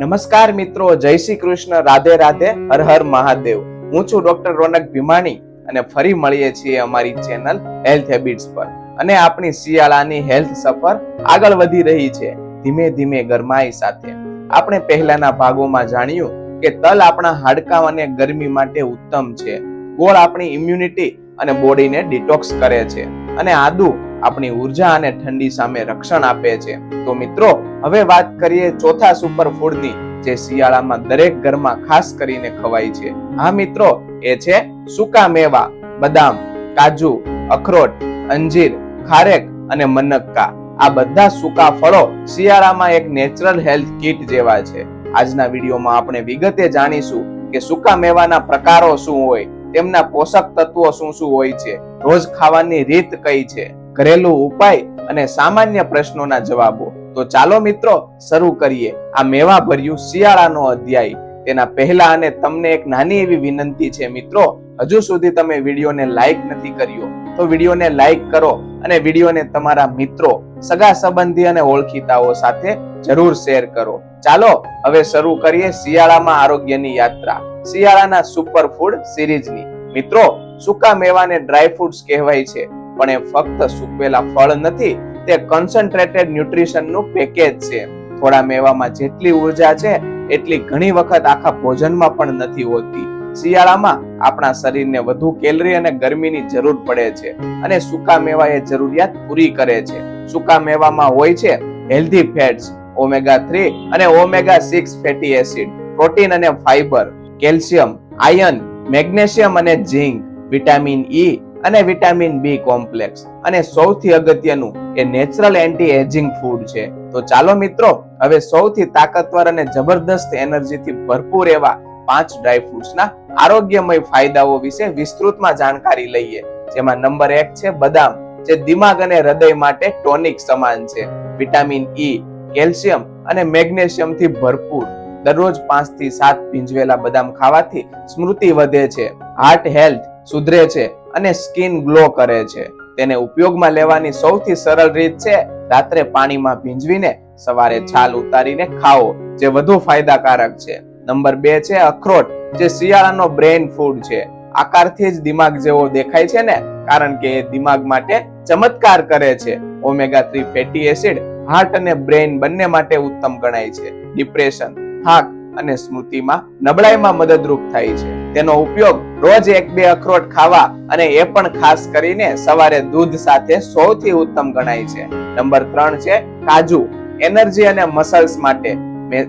નમસ્કાર મિત્રો, જય શ્રી કૃષ્ણ, રાધે રાધે, હર હર મહાદેવ. હું છું ડોક્ટર રોનક ભીમાણી અને ફરી મળીએ છીએ અમારી ચેનલ હેલ્થ હેબિટ્સ પર. અને આપણી શિયાળાની હેલ્થ સફર આગળ વધી રહી છે, ધીમે ધીમે ગરમાઈ સાથે. આપણે પહેલાના ભાગોમાં જાણ્યું કે તલ આપણા હાડકાં અને ગરમી માટે ઉત્તમ છે. ગોળ આપણી ઇમ્યુનિટી અને બોડીને ડિટોક્સ કરે છે. અને આદુ આપણી ઊર્જા અને ઠંડી સામે રક્ષણ આપે છે. તો મિત્રો, હવે વાત કરીએ ચોથા સુપરફૂડની જે શિયાળામાં દરેક ઘરમાં ખાસ કરીને ખવાય છે. હા મિત્રો, એ છે સૂકા મેવા, બદામ, કાજુ, અખરોટ, અંજીર, ખારેક અને મનક્કા. આ બધા સૂકા ફળો શિયાળામાં એક નેચરલ હેલ્થ કિટ જેવા છે. આજના વિડીયોમાં આપણે વિગતે જાણીશું કે સૂકા મેવાના પ્રકારો શું હોય, તેમના પોષક તત્વો શું શું હોય છે, રોજ ખાવાની રીત કઈ છે. ઘરેલું ઉપાય અને સામાન્ય પ્રશ્નોના જવાબો. તો ચાલો મિત્રો, શરૂ કરીએ. આ મેવા ભર્યું શિયાળાનો અધ્યાય. તેના પહેલા અને તમને એક નાની એવી વિનંતી છે મિત્રો. હજુ સુધી તમે વિડીયોને લાઈક નથી કર્યો, તો વિડીયોને લાઈક કરો અને વિડીયોને તમારા મિત્રો, સગા સંબંધી અને ઓળખીતાઓ સાથે જરૂર શેર કરો. ચાલો, હવે શરૂ કરીએ શિયાળામાં આરોગ્યની યાત્રા. શિયાળાના સુપર ફૂડ સિરીઝની મિત્રો, સૂકા મેવાને ડ્રાય ફ્રૂટ્સ કહેવાય છે. પણ એ ફક્ત સૂકવેલા ફળ નથી, તે કન્સન્ટ્રેટેડ ન્યુટ્રિશનનું પેકેજ છે. થોડા મેવામાં જેટલી ઊર્જા છે, એટલી ઘણી વખત આખા ભોજનમાં પણ નથી હોતી. શિયાળામાં આપણા શરીરને વધુ કેલરી અને ગરમીની જરૂર પડે છે અને સૂકા મેવા એ જરૂરિયાત પૂરી કરે છે. સૂકા મેવામાં હોય છે હેલ્ધી ફેટ્સ ઓમેગા થ્રી અને omega six fatty acid protein અને ફાઇબર કેલ્શિયમ આયર્ન મેગ્નેશિયમ અને ઝીંક વિટામિન ઈ અને વિટામિન બી કોમ્પ્લેક્સ. અને સૌથી અગત્યનું એ નેચરલ એન્ટી એજિંગ ફૂડ છે. તો ચાલો મિત્રો, હવે સૌથી તાકાતવર અને જબરદસ્ત એનર્જીથી ભરપૂર એવા પાંચ ડ્રાય ફ્રૂટ્સના આરોગ્યમય ફાયદાઓ વિશે વિસ્તૃતમાં જાણકારી લઈએ. જેમાં નંબર એક છે બદામ, જે દિમાગ અને હૃદય માટે ટોનિક સમાન છે. વિટામિન ઈ કેલ્શિયમ અને મેગ્નેશિયમથી ભરપૂર. દરરોજ પાંચથી સાત ભીંજવેલા બદામ ખાવાથી સ્મૃતિ વધે છે. હાર્ટ હેલ્થ સુધરે છે. અને સ્કિન ગ્લો કરે છે. તેને ઉપયોગમાં લેવાની સૌથી સરળ રીત છે, રાત્રે પાણીમાં ભીંજવીને સવારે છાલ ઉતારીને ખાઓ, જે વધુ ફાયદાકારક છે. નંબર બે છે અખરોટ, જે શિયાળાનો બ્રેન ફૂડ છે. આકારથી જ દિમાગ જેવો દેખાય છે ને, કારણ કે એ દિમાગ માટે ચમત્કાર કરે છે. Omega three fatty acid heart અને બ્રેન બંને માટે ઉત્તમ ગણાય છે. ડિપ્રેશન, થાક અને સ્મૃતિમાં નબળાઈમાં મદદરૂપ થાય છે. તેનો ઉપયોગ રોજ એક બે અખરોટ ખાવા અને એ પણ ખાસ કરીને સવારે દૂધ સાથે સૌથી ઉત્તમ ગણાય છે. નંબર ત્રણ છે કાજુ. એનર્જી અને મસલ્સ માટે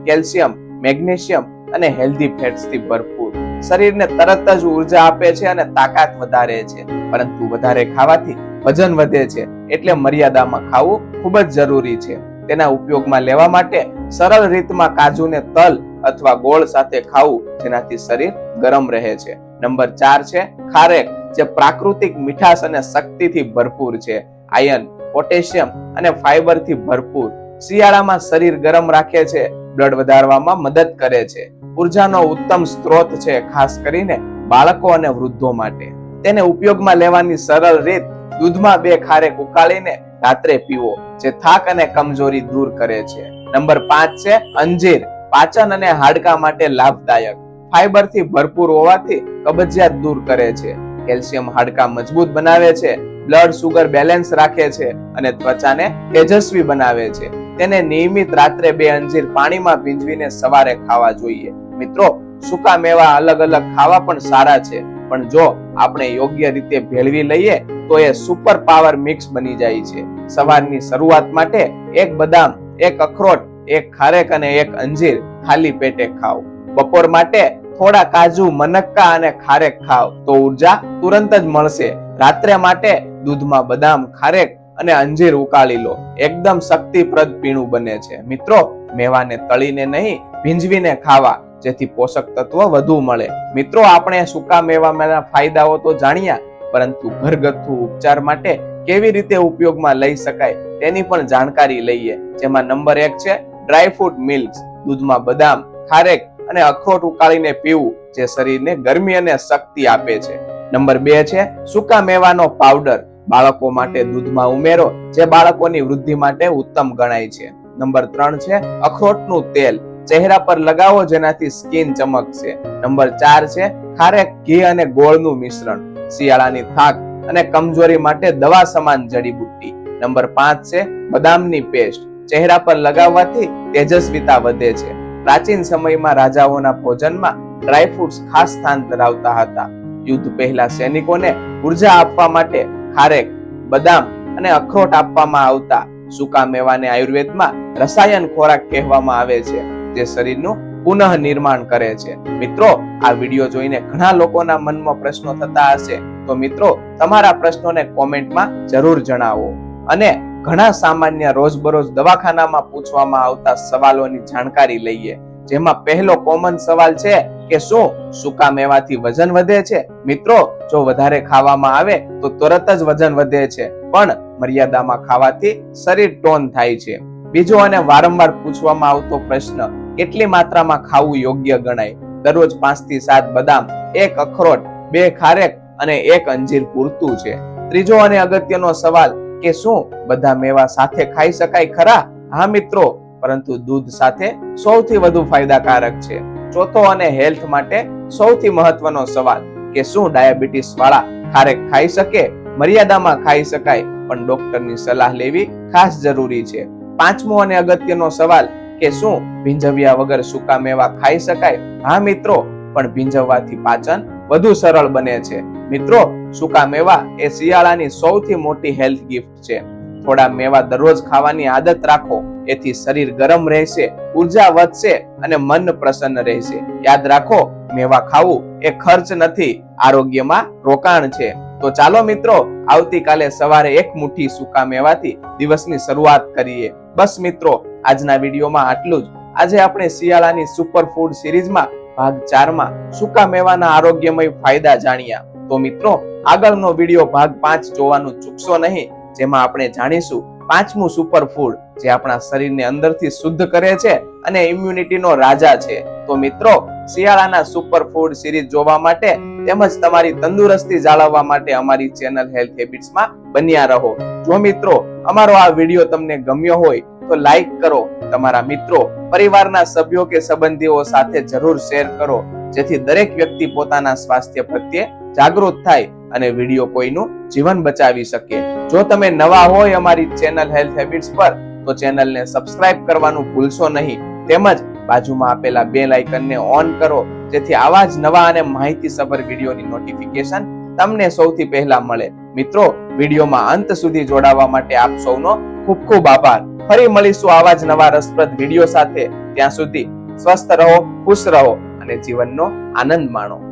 કેલ્શિયમ, મેગ્નેશિયમ અને હેલ્ધી ફેટ્સથી ભરપૂર. શરીરને તરત જ ઊર્જા આપે છે અને તાકાત વધારે છે. પરંતુ વધારે ખાવાથી વજન વધે છે એટલે મર્યાદામાં ખાવું ખૂબ જ જરૂરી છે. તેના ઉપયોગમાં લેવા માટે સરળ રીતમાં કાજુને તલ અથવા ગોળ સાથે ખાવું જેનાથી શરીર ગરમ રહે છે. નંબર ચાર છે, ખારેક, જે પ્રાકૃતિક મીઠાશ અને શક્તિથી ભરપૂર છે. આયર્ન પોટેશિયમ અને ફાઈબરથી ભરપૂર. શિયાળામાં શરીર ગરમ રાખે છે, બ્લડ વધારવામાં મદદ કરે છે. ઉર્જાનો ઉત્તમ સ્ત્રોત છે, ખાસ કરીને બાળકો અને વૃદ્ધો માટે. તેને ઉપયોગમાં લેવાની સરળ રીત, દૂધમાં બે ખારેક ઉકાળીને રાત્રે પીવો, જે થાક અને કમજોરી દૂર કરે છે. નંબર પાંચ છે, અંજીર, પાચન અને હાડકા માટે લાભદાયક. ફાઈબરથી ભરપૂર હોવાથી કબજિયાત દૂર કરે છે. કેલ્શિયમ હાડકા મજબૂત બનાવે છે, બ્લડ સુગર બેલેન્સ રાખે છે અને ત્વચાને તેજસ્વી બનાવે છે. તેને નિયમિત રાત્રે બે અંજીર પાણીમાં ભીંજવીને સવારે ખાવા જોઈએ. મિત્રો, સૂકા મેવા અલગ અલગ ખાવા પણ સારા છે, પણ જો આપણે યોગ્ય રીતે ભેળવી લઈએ, તો એ સુપર પાવર મિક્સ બની જાય છે. સવારની શરૂઆત માટે એક બદામ, એક અખરોટ, એક ખારેક અને એક અંજીર ખાલી પેટે ખાઓ. બપોર માટે થોડા કાજુ, મનક્કા અને ખારેક ખાવ તો ઊર્જા તુરંત જ મળશે. રાત્રે માટે દૂધમાં બદામ, ખારેક અને અંજીર ઉકાળી લો. એકદમ શક્તિપ્રદ પીણું બને છે. મિત્રો, મેવાને તળીને નહીં, ભીંજવીને ખાવા, જેથી પોષક તત્વ વધુ મળે. મિત્રો, આપણે સૂકા મેવાના ફાયદાઓ તો જાણ્યા, પરંતુ ઘરગથ્થુ ઉપચાર માટે કેવી રીતે ઉપયોગમાં લઈ શકાય તેની પણ જાણકારી લઈએ. જેમાં નંબર એક છે ડ્રાય ફ્રૂટ મિલ્ક, દૂધમાં બદામ, ખારેક અને અખરોટ ઉકાળીને પીવું જે શરીરને ગરમી અને શક્તિ આપે છે. નંબર બે છે, સૂકા મેવાનો પાવડર બાળકો માટે દૂધમાં ઉમેરો, જે બાળકોની વૃદ્ધિ માટે ઉત્તમ ગણાય છે. નંબર ત્રણ છે, અખરોટનું તેલ, ચહેરા પર લગાવો જેનાથી સ્કિન ચમકશે. નંબર ચાર છે ખારેક ઘી અને ગોળનું મિશ્રણ, શિયાળાની થાક અને કમજોરી માટે દવા સમાન જડીબુટ્ટી. નંબર પાંચ છે, બદામની પેસ્ટ, ચહેરા પર લગાવવાથી તેજસ્વીતા વધે છે. પ્રાચીન સમયમાં રાજાઓના ભોજનમાં ડ્રાયફ્રૂટ્સ ખાસ સ્થાન ધરાવતા હતા. યુદ્ધ પહેલા સૈનિકોને ઊર્જા આપવા માટે ખારેક, બદામ અને અખરોટ આપવામાં આવતા. સૂકા મેવાને આયુર્વેદમાં રસાયણ ખોરાક કહેવામાં આવે છે, જે શરીરનું પુનઃ નિર્માણ કરે છે. મિત્રો, આ વીડિયો જોઈને ઘણા લોકોના મનમાં પ્રશ્નો થતા હશે. તો મિત્રો, તમારા પ્રશ્નોને કોમેન્ટમાં જરૂર જણાવો. અને ઘણા સામાન્ય રોજબરોજ દવાખાનામાં પૂછવામાં આવતા સવાલોની જાણકારી લઈએ. જેમાં પહેલો કોમન સવાલ છે કે શું? સૂકા મેવાથી વજન વધે છે? મિત્રો, જો વધારે ખાવામાં આવે, તો તરત જ વજન વધે છે. પણ મર્યાદામાં ખાવાથી શરીર ટોન થાય છે. બીજો અને વારંવાર પૂછવામાં આવતો પ્રશ્ન, કેટલી માત્રામાં ખાવું યોગ્ય ગણાય? દરરોજ પાંચથી સાત બદામ, એક અખરોટ, બે ખારેક અને એક અંજીર પૂરતું છે. ત્રીજો અને અગત્યનો સવાલ કે શું? બધા મેવા સાથે ખાઈ શકાય ખરા? હા મિત્રો, પરંતુ દૂધ સાથે સૌથી વધુ ફાયદાકારક છે. ચોથો અને હેલ્થ માટે સૌથી મહત્વનો સવાલ કે શું ડાયાબિટીસ વાળા ખારેક ખાઈ શકે? મર્યાદામાં ખાઈ શકાય, પણ ડોક્ટરની સલાહ લેવી ખાસ જરૂરી છે. પાંચમો અને અગત્યનો સવાલ કે શું ભીંજવ્યા વગર સૂકા મેવા ખાઈ શકાય? હા મિત્રો, પણ ભીંજવવાથી પાચન વધુ સરળ બને છે. મિત્રો સૂકા મેવા એ શિયાળાની સૌથી મોટી હેલ્થ ગિફ્ટ છે. થોડા મેવા દરરોજ ખાવાની આદત રાખો. એથી શરીર ગરમ રહેશે, ઊર્જા વધશે અને મન પ્રસન્ન રહેશે. યાદ રાખો, મેવા ખાવું એ ખર્ચ નથી, આરોગ્યમાં રોકાણ છે. તો ચાલો મિત્રો, આવતીકાલે સવારે એક મુઠ્ઠી સૂકા મેવાથી દિવસની શરૂઆત કરીએ. બસ મિત્રો, આજના વિડીયોમાં આટલું જ. આજે આપણે શિયાળાની સુપર ફૂડ સિરીઝમાં ભાગ ચારમાં સૂકા મેવાના આરોગ્યમય ફાયદા જાણ્યા. તો મિત્રો, આગળનો વીડિયો ભાગ પાંચ જોવાનું ચૂકશો નહીં, જેમાં આપણે જાણીશું પાંચમું સુપર ફૂડ જે આપણા શરીરને અંદરથી શુદ્ધ કરે છે અને ઇમ્યુનિટીનો રાજા છે. તો મિત્રો, શિયાળાના સુપર ફૂડ સિરીઝ જોવા માટે તેમજ તમારી તંદુરસ્તી જાળવવા માટે અમારી ચેનલ હેલ્થ હેબિટ્સમાં બન્યા રહો. જો મિત્રો, અમારો આ વીડિયો તમને ગમ્યો હોય, તો લાઈક કરો. તમારા મિત્રો, પરિવારના સભ્યો કે સંબંધીઓ સાથે જરૂર શેર કરો, જેથી દરેક વ્યક્તિ પોતાના સ્વાસ્થ્ય પ્રત્યે જાગૃત થાય અને વીડિયો કોઈનું જીવન બચાવી શકે. જો તમે નવા હોય અમારી ચેનલ હેલ્થ હેબિટ્સ પર, તો ચેનલને સબસ્ક્રાઇબ કરવાનું ભૂલશો નહીં. તેમજ બાજુમાં આપેલા બે લાઇકનને ઓન કરો, જેથી આવા જ નવા અને માહિતીસભર વિડીયોની નોટિફિકેશન તમને સૌથી પહેલા મળે. મિત્રો, વિડીયોમાં અંત સુધી જોડાવા માટે આપ સૌનો ખૂબ ખૂબ આભાર. ફરી મળીશું આવા જ નવા રસપ્રદ વીડિયો સાથે. ત્યાં સુધી સ્વસ્થ રહો, ખુશ રહો અને જીવનનો આનંદ માણો.